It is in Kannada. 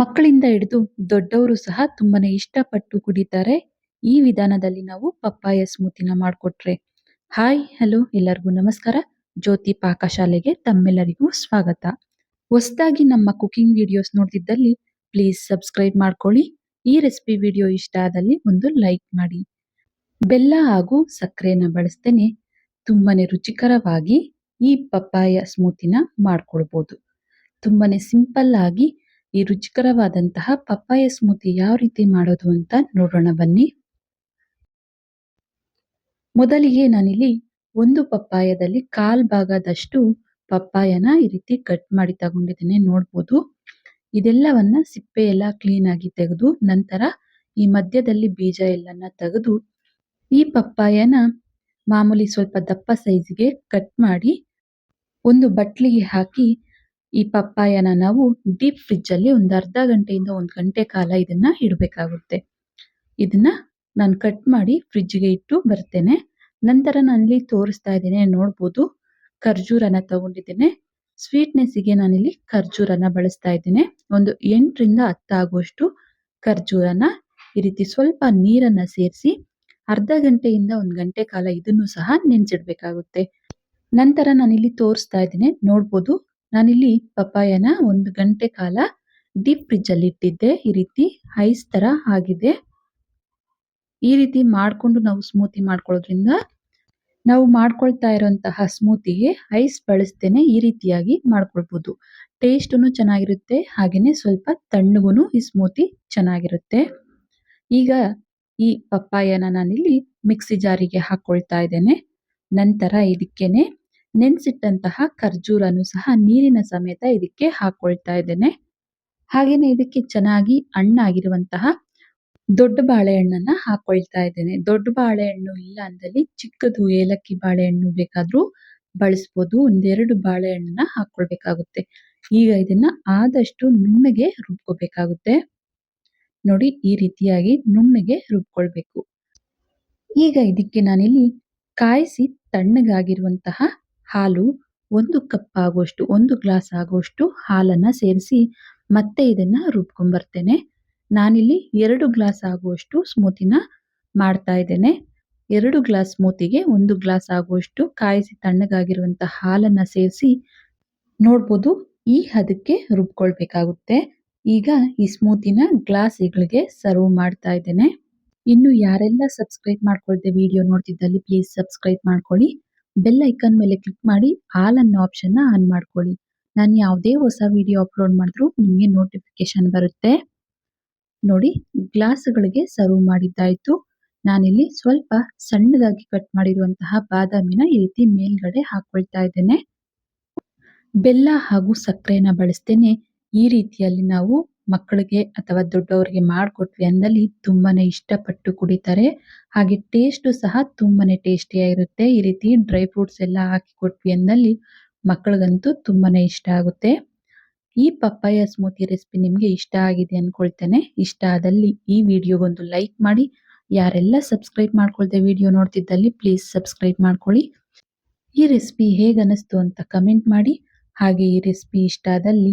ಮಕ್ಕಳಿಂದ ಹಿಡಿದು ದೊಡ್ಡವರು ಸಹ ತುಂಬಾನೇ ಇಷ್ಟಪಟ್ಟು ಕುಡಿತಾರೆ. ಈ ವಿಧಾನದಲ್ಲಿ ನಾವು ಪಪ್ಪಾಯ ಸ್ಮೂತಿನ ಮಾಡಿಕೊಟ್ರೆ. ಹಾಯ್, ಹಲೋ, ಎಲ್ಲರಿಗೂ ನಮಸ್ಕಾರ. ಜ್ಯೋತಿ ಪಾಕಶಾಲೆಗೆ ತಮ್ಮೆಲ್ಲರಿಗೂ ಸ್ವಾಗತ. ಹೊಸದಾಗಿ ನಮ್ಮ ಕುಕಿಂಗ್ ವಿಡಿಯೋಸ್ ನೋಡ್ತಿದ್ದಲ್ಲಿ ಪ್ಲೀಸ್ ಸಬ್ಸ್ಕ್ರೈಬ್ ಮಾಡ್ಕೊಳ್ಳಿ. ಈ ರೆಸಿಪಿ ವಿಡಿಯೋ ಇಷ್ಟ ಆದಲ್ಲಿ ಒಂದು ಲೈಕ್ ಮಾಡಿ. ಬೆಲ್ಲ ಹಾಗೂ ಸಕ್ಕರೆನ ಬಳಸ್ತೇನೆ. ತುಂಬಾನೇ ರುಚಿಕರವಾಗಿ ಈ ಪಪ್ಪಾಯ ಸ್ಮೂತಿನ ಮಾಡ್ಕೊಳ್ಬೋದು. ತುಂಬಾನೇ ಸಿಂಪಲ್ ಆಗಿ ಈ ರುಚಿಕರವಾದಂತಹ ಪಪ್ಪಾಯ ಸ್ಮೂತಿ ಯಾವ ರೀತಿ ಮಾಡೋದು ಅಂತ ನೋಡೋಣ ಬನ್ನಿ. ಮೊದಲಿಗೆ ನಾನಿಲ್ಲಿ ಒಂದು ಪಪ್ಪಾಯದಲ್ಲಿ ಕಾಲ್ ಭಾಗದಷ್ಟು ಪಪ್ಪಾಯನ ಈ ರೀತಿ ಕಟ್ ಮಾಡಿ ತಗೊಂಡಿದ್ದೇನೆ ನೋಡ್ಬೋದು. ಇದೆಲ್ಲವನ್ನ ಸಿಪ್ಪೆ ಎಲ್ಲ ಕ್ಲೀನ್ ಆಗಿ ತೆಗೆದು ನಂತರ ಈ ಮಧ್ಯದಲ್ಲಿ ಬೀಜ ಎಲ್ಲನ ತೆಗೆದು ಈ ಪಪ್ಪಾಯನ ಮಾಮೂಲಿ ಸ್ವಲ್ಪ ದಪ್ಪ ಸೈಜ್ಗೆ ಕಟ್ ಮಾಡಿ ಒಂದು ಬಟ್ಲಿಗೆ ಹಾಕಿ ಈ ಪಪ್ಪಾಯನ ನಾವು ಡೀಪ್ ಫ್ರಿಡ್ಜ್ ಅಲ್ಲಿ ಒಂದು ಅರ್ಧ ಗಂಟೆಯಿಂದ ಒಂದು ಗಂಟೆ ಕಾಲ ಇದನ್ನ ಇಡಬೇಕಾಗುತ್ತೆ. ಇದನ್ನ ನಾನು ಕಟ್ ಮಾಡಿ ಫ್ರಿಜ್ಗೆ ಇಟ್ಟು ಬರ್ತೇನೆ. ನಂತರ ನಾನಿಲ್ಲಿ ತೋರಿಸ್ತಾ ಇದ್ದೇನೆ, ನೋಡ್ಬೋದು. ಖರ್ಜೂರನ ತಗೊಂಡಿದ್ದೇನೆ. ಸ್ವೀಟ್ನೆಸ್ಸಿಗೆ ನಾನಿಲ್ಲಿ ಖರ್ಜೂರನ ಬಳಸ್ತಾ ಇದ್ದೇನೆ. ಒಂದು ಎಂಟರಿಂದ ಹತ್ತಾಗುವಷ್ಟು ಖರ್ಜೂರನ ಈ ರೀತಿ ಸ್ವಲ್ಪ ನೀರನ್ನ ಸೇರಿಸಿ ಅರ್ಧ ಗಂಟೆಯಿಂದ ಒಂದು ಗಂಟೆ ಕಾಲ ಇದನ್ನು ಸಹ ನೆನೆಸಿಡಬೇಕಾಗುತ್ತೆ. ನಂತರ ನಾನಿಲ್ಲಿ ತೋರಿಸ್ತಾ ಇದ್ದೇನೆ, ನೋಡ್ಬೋದು. ನಾನಿಲ್ಲಿ ಪಪ್ಪಾಯನ ಒಂದು ಗಂಟೆ ಕಾಲ ಡೀಪ್ ಫ್ರಿಜ್ ಅಲ್ಲಿ ಇಟ್ಟಿದ್ದೆ. ಈ ರೀತಿ ಐಸ್ ತರ ಆಗಿದೆ. ಈ ರೀತಿ ಮಾಡ್ಕೊಂಡು ನಾವು ಸ್ಮೂತಿ ಮಾಡ್ಕೊಳ್ಳೋದ್ರಿಂದ ನಾವು ಮಾಡ್ಕೊಳ್ತಾ ಇರೋಂತಹ ಸ್ಮೂತಿಗೆ ಐಸ್ ಬಳಸ್ತೇನೆ ಈ ರೀತಿಯಾಗಿ ಮಾಡ್ಕೊಳ್ಬಹುದು ಟೇಸ್ಟುನು ಚೆನ್ನಾಗಿರುತ್ತೆ. ಹಾಗೇನೆ ಸ್ವಲ್ಪ ತಣ್ಣಗೂ ಈ ಸ್ಮೂತಿ ಚೆನ್ನಾಗಿರುತ್ತೆ. ಈಗ ಈ ಪಪ್ಪಾಯನ ನಾನಿಲ್ಲಿ ಮಿಕ್ಸಿ ಜಾರಿಗೆ ಹಾಕೊಳ್ತಾ ಇದ್ದೇನೆ. ನಂತರ ಇದಕ್ಕೇನೆ ನೆನೆಸಿಟ್ಟಂತಹ ಖರ್ಜೂರನು ಸಹ ನೀರಿನ ಸಮೇತ ಇದಕ್ಕೆ ಹಾಕೊಳ್ತಾ ಇದ್ದೇನೆ. ಹಾಗೇನೆ ಇದಕ್ಕೆ ಚೆನ್ನಾಗಿ ಹಣ್ಣಾಗಿರುವಂತಹ ದೊಡ್ಡ ಬಾಳೆಹಣ್ಣನ್ನ ಹಾಕೊಳ್ತಾ ಇದ್ದೇನೆ. ದೊಡ್ಡ ಬಾಳೆಹಣ್ಣು ಇಲ್ಲ ಅಂದಲ್ಲಿ ಚಿಕ್ಕದು ಏಲಕ್ಕಿ ಬಾಳೆಹಣ್ಣು ಬೇಕಾದ್ರೂ ಬಳಸ್ಬೋದು. ಒಂದೆರಡು ಬಾಳೆಹಣ್ಣನ್ನ ಹಾಕೊಳ್ಬೇಕಾಗುತ್ತೆ. ಈಗ ಇದನ್ನ ಆದಷ್ಟು ನುಣ್ಣಗೆ ರುಬ್ಕೋಬೇಕಾಗುತ್ತೆ. ನೋಡಿ, ಈ ರೀತಿಯಾಗಿ ನುಣ್ಣಗೆ ರುಬ್ಕೊಳ್ಬೇಕು. ಈಗ ಇದಕ್ಕೆ ನಾನಿಲ್ಲಿ ಕಾಯಿಸಿ ತಣ್ಣಗಾಗಿರುವಂತಹ ಹಾಲು ಒಂದು ಕಪ್ ಆಗುವಷ್ಟು ಒಂದು ಗ್ಲಾಸ್ ಆಗುವಷ್ಟು ಹಾಲನ್ನ ಸೇರಿಸಿ ಮತ್ತೆ ಇದನ್ನ ರುಬ್ಕೊಂಡ್ ಬರ್ತೇನೆ ನಾನಿಲ್ಲಿ ಎರಡು ಗ್ಲಾಸ್ ಆಗುವಷ್ಟು ಸ್ಮೂತಿನ ಮಾಡ್ತಾ ಇದ್ದೇನೆ. ಎರಡು ಗ್ಲಾಸ್ ಸ್ಮೂತಿಗೆ ಒಂದು ಗ್ಲಾಸ್ ಆಗುವಷ್ಟು ಕಾಯಿಸಿ ತಣ್ಣಗಾಗಿರುವಂಥ ಹಾಲನ್ನ ಸೇರಿಸಿ ನೋಡ್ಬೋದು ಈ ಹದಕ್ಕೆ ರುಬ್ಕೊಳ್ಬೇಕಾಗುತ್ತೆ. ಈಗ ಈ ಸ್ಮೂತಿನ ಗ್ಲಾಸ್ಗಳಿಗೆ ಸರ್ವ್ ಮಾಡ್ತಾ ಇದ್ದೇನೆ. ಇನ್ನು ಯಾರೆಲ್ಲ ಸಬ್ಸ್ಕ್ರೈಬ್ ಮಾಡ್ಕೊಳ್ದೆ ವಿಡಿಯೋ ನೋಡ್ತಿದ್ದಲ್ಲಿ ಪ್ಲೀಸ್ ಸಬ್ಸ್ಕ್ರೈಬ್ ಮಾಡ್ಕೊಳ್ಳಿ. ಬೆಲ್ ಐಕನ್ ಮೇಲೆ ಕ್ಲಿಕ್ ಮಾಡಿ ಆಲ್ ಅನ್ನೋ ಆಪ್ಷನ್ ಆನ್ ಮಾಡ್ಕೊಳ್ಳಿ. ನಾನು ಯಾವುದೇ ಹೊಸ ವಿಡಿಯೋ ಅಪ್ಲೋಡ್ ಮಾಡಿದ್ರು ನಿಮಗೆ ನೋಟಿಫಿಕೇಶನ್ ಬರುತ್ತೆ. ನೋಡಿ ಗ್ಲಾಸ್ ಗಳಿಗೆ ಸರ್ವ್ ಮಾಡಿದ್ದಾಯ್ತು. ನಾನಿಲ್ಲಿ ಸ್ವಲ್ಪ ಸಣ್ಣದಾಗಿ ಕಟ್ ಮಾಡಿರುವಂತಹ ಬಾದಾಮಿನ ಈ ರೀತಿ ಮೇಲ್ಗಡೆ ಹಾಕೊಳ್ತಾ ಇದ್ದೇನೆ. ಬೆಲ್ಲ ಹಾಗೂ ಸಕ್ಕರೆನ ಬಳಸ್ತೇನೆ. ಈ ರೀತಿಯಲ್ಲಿ ನಾವು ಮಕ್ಕಳಿಗೆ ಅಥವಾ ದೊಡ್ಡವರಿಗೆ ಮಾಡಿಕೊಟ್ವಿ ಅಂದಲ್ಲಿ ತುಂಬಾನೇ ಇಷ್ಟಪಟ್ಟು ಕುಡಿತಾರೆ. ಹಾಗೆ ಟೇಸ್ಟ್ ಸಹ ತುಂಬಾನೇ ಟೇಸ್ಟಿಯಾಗಿರುತ್ತೆ ಈ ರೀತಿ ಡ್ರೈ ಫ್ರೂಟ್ಸ್ ಎಲ್ಲ ಹಾಕಿ ಕೊಟ್ವಿ ಅಂದಲ್ಲಿ ಮಕ್ಕಳಿಗಂತೂ ತುಂಬಾನೇ ಇಷ್ಟ ಆಗುತ್ತೆ. ಈ ಪಪ್ಪಾಯ ಸ್ಮೂತಿ ರೆಸಿಪಿ ನಿಮಗೆ ಇಷ್ಟ ಆಗಿದೆ ಅಂದ್ಕೊಳ್ತೇನೆ ಇಷ್ಟ ಆದಲ್ಲಿ ಈ ವಿಡಿಯೋಗೊಂದು ಲೈಕ್ ಮಾಡಿ. ಯಾರೆಲ್ಲ ಸಬ್ಸ್ಕ್ರೈಬ್ ಮಾಡ್ಕೊಳ್ದೆ ವಿಡಿಯೋ ನೋಡ್ತಿದ್ದಲ್ಲಿ ಪ್ಲೀಸ್ ಸಬ್ಸ್ಕ್ರೈಬ್ ಮಾಡ್ಕೊಳ್ಳಿ. ಈ ರೆಸಿಪಿ ಹೇಗೆ ಅನ್ನಿಸ್ತು ಅಂತ ಕಮೆಂಟ್ ಮಾಡಿ. ಹಾಗೆ ಈ ರೆಸಿಪಿ ಇಷ್ಟ ಆದಲ್ಲಿ